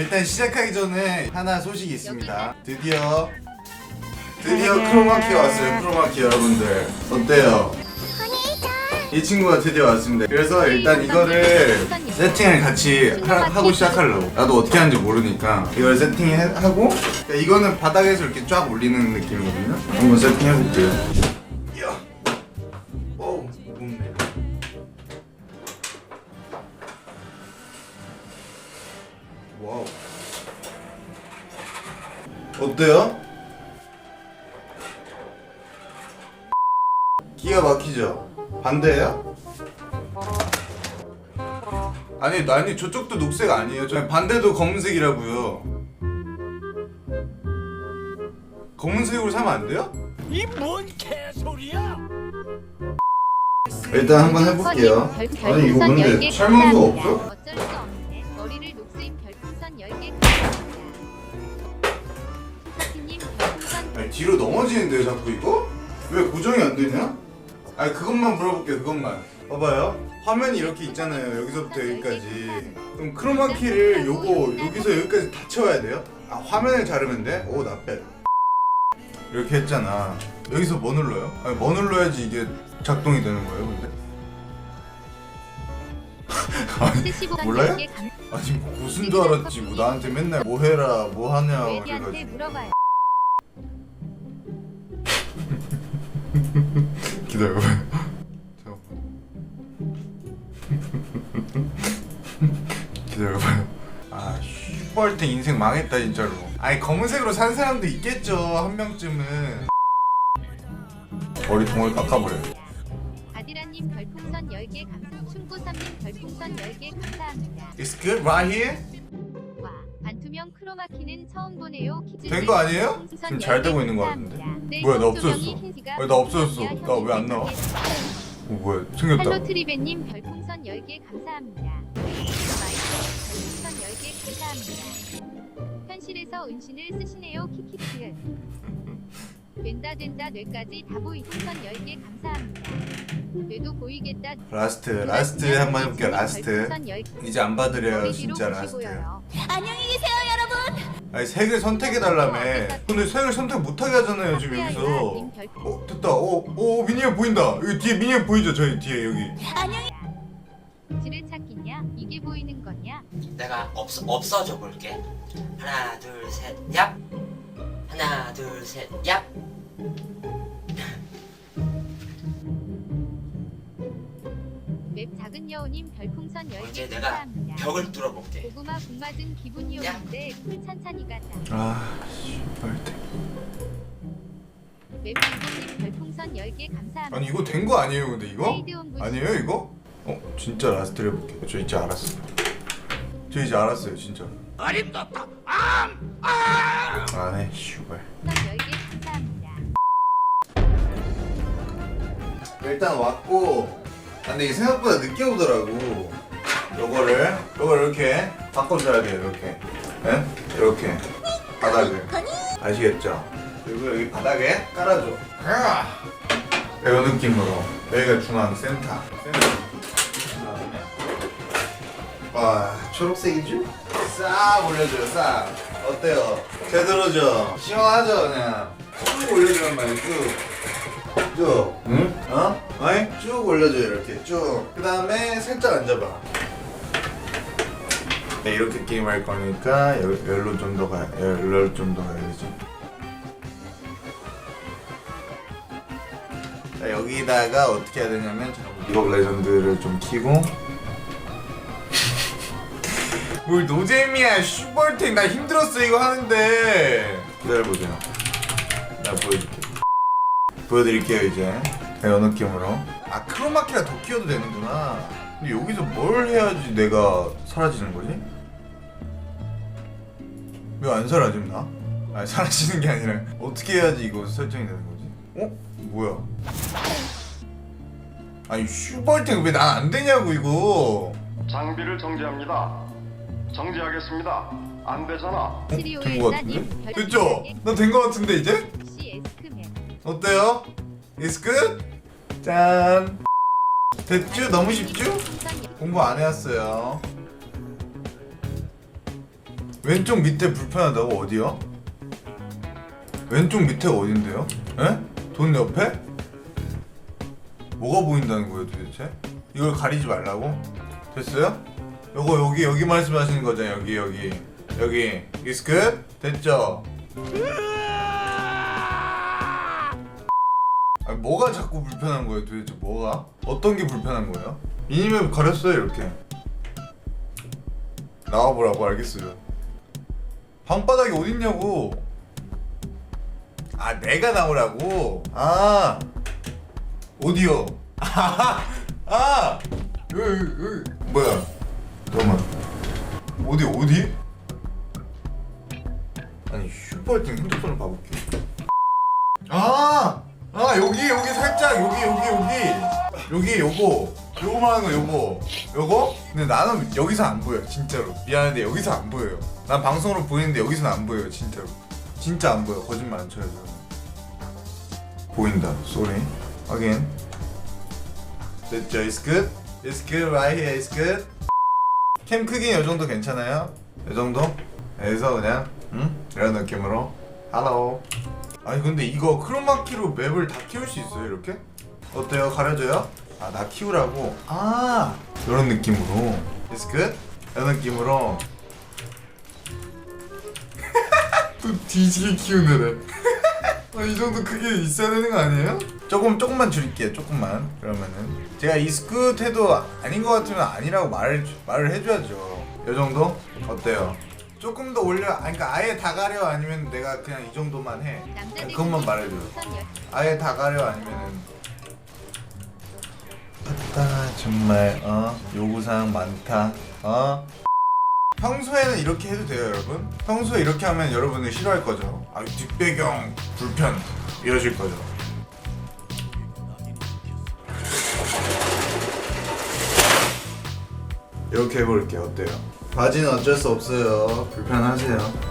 일단 시작하기 전에 하나 소식이 있습니다. 드디어 드디어 크로마키 왔어요. 크로마키 여러분들 어때요? 이 친구가 드디어 왔습니다. 그래서 일단 이거를 세팅을 같이 하, 고 시작하려고. 나도 어떻게 하는지 모르니까 이걸 세팅하고 그러니까 이거는 바닥에서 이렇게 쫙 올리는 느낌이거든요. 한번 세팅해볼게요. 어때요? 기가 막히죠? 반대예요? 아니 아니 저쪽도 녹색 아니에요. 저 반대도 검은색이라고요. 검은색으로 사면 안 돼요? 이 뭔 개소리야? 일단 한번 해볼게요. 아니 이거 근데 설명서가 없어? 아니 뒤로 넘어지는데요 자꾸 이거? 왜 고정이 안 되냐? 아니 그것만 물어볼게요 그것만 봐봐요 화면이 이렇게 있잖아요 여기서부터 여기까지 그럼 크로마키를 요거 여기서 여기까지 다 채워야 돼요? 아 화면을 자르면 돼? 오 나빼 이렇게 했잖아 여기서 뭐 눌러요? 아니 뭐 눌러야지 이게 작동이 되는 거예요 근데? 아니 75선 몰라요? 10개 감 아니 뭐 고수인 줄 알았지 뭐 나한테 맨날 뭐 해라 뭐 하냐 그래가지고 기다려봐요. 기다려봐요. 아, 슈퍼할 때 인생 망했다 진짜로. 아니 검은색으로 산 사람도 있겠죠 한 명쯤은. 머리 통을 깎아버려요. 아디라님 별풍선 10개 감사. 충구삼님 별풍선 10개 감사합니다. It's good right here. 와 반투명 크로마키는 처음 보네요. 키즈 된거 아니에요? 지금 잘 10개 되고 있는 거. 같은데? 네, 뭐야, 나 없어졌어. 왜나 없어졌어? 나 왜 안 나와? 형님 어, 뭐야 생겼다. 할로 트리베님 별풍선 10개 감사합니다. 별풍선 10개 감사합니다. 현실에서 은신을 쓰시네요 키키키. 된다 된다 뇌까지 다 보이 풍선 10개 감사합니다. 뇌도 보이겠다. 라스트 라스트 한번 해볼게요 라스트. 별풍선 10개 이제 안 머리 뒤로 진짜 라스트. 보시고요. 아니 색을 선택해달라며 근데 색을 선택 못하게 하잖아요 지금 여기서 어 됐다 오오 미니에 보인다 여기 뒤에 미니에 보이죠 저희 뒤에 여기 지를 찾기냐? 이게 보이는 거냐? 내가 없 없어져 볼게. 하나 둘 셋 얍. 하나 둘 셋 얍. 맵 작은 여우님 별풍선 10개 이제 내가 감사합니다. 벽을 뚫어볼게. 고구마 국 맞은 기분이었는데 쿨 찬찬히 가자. 아 씨발 맵 기분님 별풍선 10개 감사합니다. 아니 이거 된 거 아니에요 근데 이거? 온 아니에요 이거? 어 진짜 라스트 해볼게요 저 이제 알았어요 저 이제 알았어요 진짜 어림없다. 안해 씨발. 10개 감사합니다. 일단 왔고 아, 근데 이게 생각보다 늦게 오더라고. 요거를 요걸 이렇게 바꿔줘야 돼요 이렇게. 예? 이렇게. 바닥을. 아시겠죠? 그리고 여기 바닥에 깔아줘. 이런 느낌으로. 여기가 중앙 센터. 센터. 그다음에 와 초록색이죠? 싹 올려줘요 싹 어때요? 제대로죠? 시원하죠 그냥 쭉 올려주는 말이에요 쭉 쭉. 응? 어? 어이? 쭉 올려줘 이렇게 쭉. 그 다음에 살짝 앉아봐. 네, 이렇게 게임 할 거니까 열, 열로 좀 더 가, 열로 좀 더 가야지. 자 여기다가 어떻게 해야 되냐면 이거 레전드를 좀 키고. 뭘 노잼이야 슈퍼탱 나 힘들었어 이거 하는데 기다려보세요 나 보여줄게 보여드릴게요 이제 이 느낌으로 아 크로마키가 더 키워도 되는구나 근데 여기서 뭘 해야지 내가 사라지는 거지? 왜 안 사라짐 나? 아니 사라지는 게 아니라 어떻게 해야지 이거 설정이 되는 거지? 어? 뭐야? 아니 슈퍼탱 왜 난 안 되냐고 이거 장비를 정지합니다. 정지하겠습니다. 안 되잖아. 어? 된거 시리오엘사님 같은데? 됐죠? 나된 거 같은데 이제? 어때요? It's good? 짠 됐죠? 너무 쉽죠? 공부 안 해왔어요 왼쪽 밑에 불편하다고 어디요? 왼쪽 밑에가 어딘데요? 에? 돈 옆에? 뭐가 보인다는 거예요 도대체? 이걸 가리지 말라고? 됐어요? 요거 여기 여기 말씀하시는 거잖아요 여기 여기 여기 good? 됐죠? 아니, 뭐가 자꾸 불편한 거예요 도대체 뭐가? 어떤 게 불편한 거예요? 이님은 가렸어요 이렇게 나와보라고 알겠어요 방바닥이 어딨냐고 아 내가 나오라고? 아 어디요? 아, 아 여기 여기 여기 뭐야 잠깐만. 어디 어디? 아니 슈퍼 등 핸드폰을 봐볼게. 아! 아 여기 여기 살짝 여기 여기 여기. 여기 요거. 요거 말하는 거 요거. 요거? 근데 나는 여기서 안 보여 진짜로. 미안한데 여기서 안 보여요. 난 방송으로 보이는데 여기서는 안 보여요 진짜로. 진짜 안 보여 거짓말 안 쳐요 저는. 보인다 쏘리. 됐죠 it's good? it's good right? here it's good 캠 크기는 이 정도 괜찮아요? 이 정도? 그래서 그냥 응? 이런 느낌으로 할로 아니 근데 이거 크로마키로 맵을 다 키울 수 있어요 이렇게? 어때요? 가려져요? 아 나 키우라고? 아 이런 느낌으로 It's good? 이런 느낌으로 또 뒤지게 키우네 아, 이 정도 크게 있어야 되는 거 아니에요? 조금 조금만 줄일게요 조금만. 그러면은. 제가 이스굿 해도 아닌 것 같으면 아니라고 말을 말을 해줘야죠. 이 정도? 어때요? 조금 더 올려 아니 그러니까 아예 다 가려? 아니면 내가 그냥 이 정도만 해? 아니, 그것만 말해줘 아예 다 가려? 아니면은. 아따 정말 어? 요구사항 많다. 어? 평소에는 이렇게 해도 돼요 여러분? 평소에 이렇게 하면 여러분은 싫어할 거죠 아 뒷배경 불편 이러실 거죠. 이렇게 해볼게요. 어때요? 바지는 어쩔 수 없어요. 불편하세요